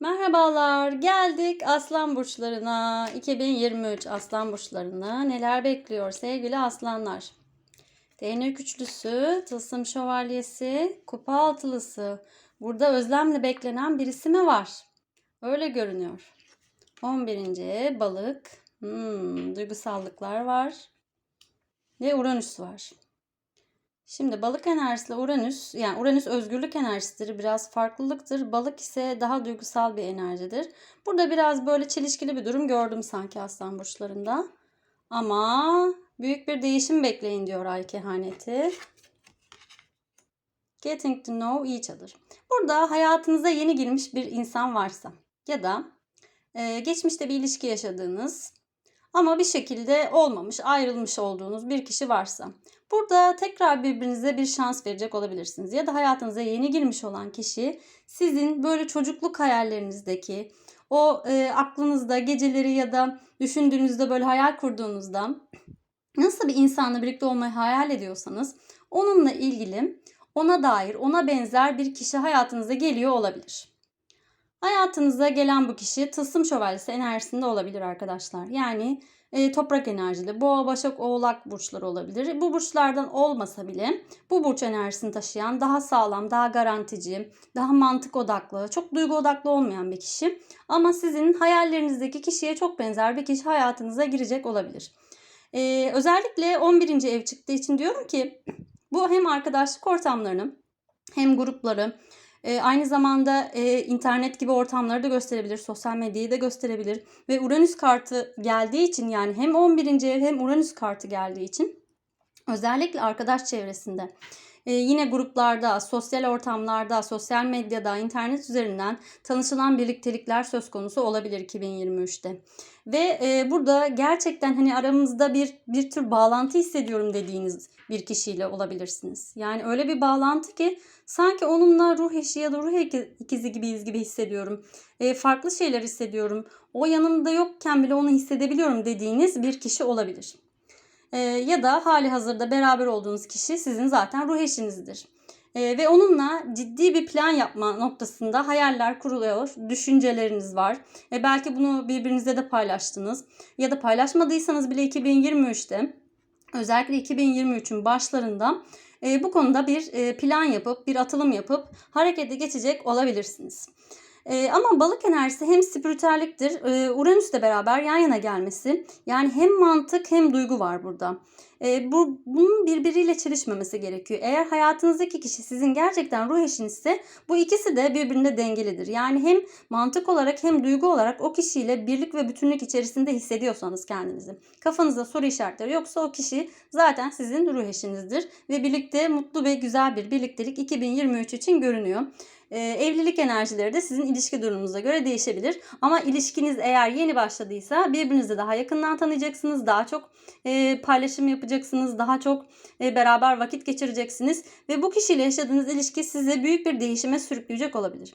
Merhabalar, geldik Aslan burçlarına. 2023 Aslan burçlarına neler bekliyor sevgili aslanlar? Değnek üçlüsü, tılsım şövalyesi, kupa altılısı. Burada özlemle beklenen birisi mi var? Öyle görünüyor. 11. balık. Hmm, duygusallıklar var. Ve Uranüs var. Şimdi balık enerjisiyle Uranüs, yani Uranüs özgürlük enerjisidir, biraz farklılıktır. Balık ise daha duygusal bir enerjidir. Burada biraz böyle çelişkili bir durum gördüm sanki aslan burçlarında. Ama büyük bir değişim bekleyin diyor ay kehaneti. Getting to know each other. Burada hayatınıza yeni girmiş bir insan varsa ya da e, geçmişte bir ilişki yaşadığınız ama bir şekilde olmamış, ayrılmış olduğunuz bir kişi varsa burada tekrar birbirinize bir şans verecek olabilirsiniz. Ya da hayatınıza yeni girmiş olan kişi sizin böyle çocukluk hayallerinizdeki o e, aklınızda geceleri ya da düşündüğünüzde böyle hayal kurduğunuzda nasıl bir insanla birlikte olmayı hayal ediyorsanız onunla ilgili ona dair ona benzer bir kişi hayatınıza geliyor olabilir. Hayatınıza gelen bu kişi tılsım şövalyesi enerjisinde olabilir arkadaşlar. Yani e, toprak enerjili boğa, başak, oğlak burçları olabilir. Bu burçlardan olmasa bile bu burç enerjisini taşıyan daha sağlam, daha garantici, daha mantık odaklı, çok duygu odaklı olmayan bir kişi. Ama sizin hayallerinizdeki kişiye çok benzer bir kişi hayatınıza girecek olabilir. E, özellikle 11. ev çıktığı için diyorum ki bu hem arkadaşlık ortamlarını hem grupları e, aynı zamanda e, internet gibi ortamları da gösterebilir, sosyal medyayı da gösterebilir. Ve Uranüs kartı geldiği için yani hem 11. ev hem Uranüs kartı geldiği için özellikle arkadaş çevresinde ee, yine gruplarda, sosyal ortamlarda, sosyal medyada, internet üzerinden tanışılan birliktelikler söz konusu olabilir 2023'te. Ve e, burada gerçekten hani aramızda bir bir tür bağlantı hissediyorum dediğiniz bir kişiyle olabilirsiniz. Yani öyle bir bağlantı ki sanki onunla ruh eşi ya da ruh ikizi gibiyiz gibi hissediyorum. E, farklı şeyler hissediyorum. O yanımda yokken bile onu hissedebiliyorum dediğiniz bir kişi olabilir. E, ya da hali hazırda beraber olduğunuz kişi sizin zaten ruh eşinizdir. E, ve onunla ciddi bir plan yapma noktasında hayaller kuruluyor, düşünceleriniz var. E, belki bunu birbirinizle de paylaştınız. Ya da paylaşmadıysanız bile 2023'te özellikle 2023'ün başlarında e, bu konuda bir e, plan yapıp, bir atılım yapıp harekete geçecek olabilirsiniz. E, ama balık enerjisi hem spiritüelliktir. E, Uranüs'le beraber yan yana gelmesi. Yani hem mantık hem duygu var burada. E, bu bunun birbiriyle çelişmemesi gerekiyor. Eğer hayatınızdaki kişi sizin gerçekten ruh eşinizse bu ikisi de birbirinde dengelidir. Yani hem mantık olarak hem duygu olarak o kişiyle birlik ve bütünlük içerisinde hissediyorsanız kendinizi. Kafanızda soru işaretleri yoksa o kişi zaten sizin ruh eşinizdir ve birlikte mutlu ve güzel bir birliktelik 2023 için görünüyor. Ee, evlilik enerjileri de sizin ilişki durumunuza göre değişebilir. Ama ilişkiniz eğer yeni başladıysa birbirinizi daha yakından tanıyacaksınız. Daha çok e, paylaşım yapacaksınız. Daha çok e, beraber vakit geçireceksiniz. Ve bu kişiyle yaşadığınız ilişki sizi büyük bir değişime sürükleyecek olabilir.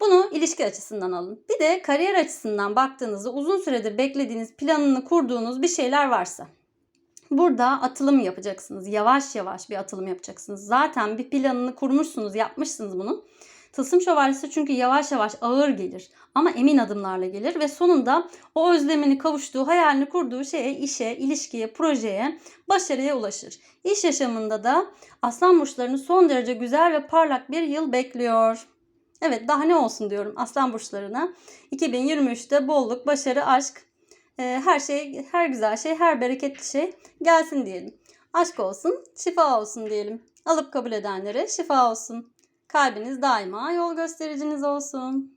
Bunu ilişki açısından alın. Bir de kariyer açısından baktığınızda uzun süredir beklediğiniz, planını kurduğunuz bir şeyler varsa. Burada atılım yapacaksınız. Yavaş yavaş bir atılım yapacaksınız. Zaten bir planını kurmuşsunuz, yapmışsınız bunu. Tılsım şövalyesi çünkü yavaş yavaş ağır gelir ama emin adımlarla gelir ve sonunda o özlemini kavuştuğu, hayalini kurduğu şeye, işe, ilişkiye, projeye, başarıya ulaşır. İş yaşamında da aslan burçlarını son derece güzel ve parlak bir yıl bekliyor. Evet daha ne olsun diyorum aslan burçlarına. 2023'te bolluk, başarı, aşk, e, her şey, her güzel şey, her bereketli şey gelsin diyelim. Aşk olsun, şifa olsun diyelim. Alıp kabul edenlere şifa olsun. Kalbiniz daima yol göstericiniz olsun.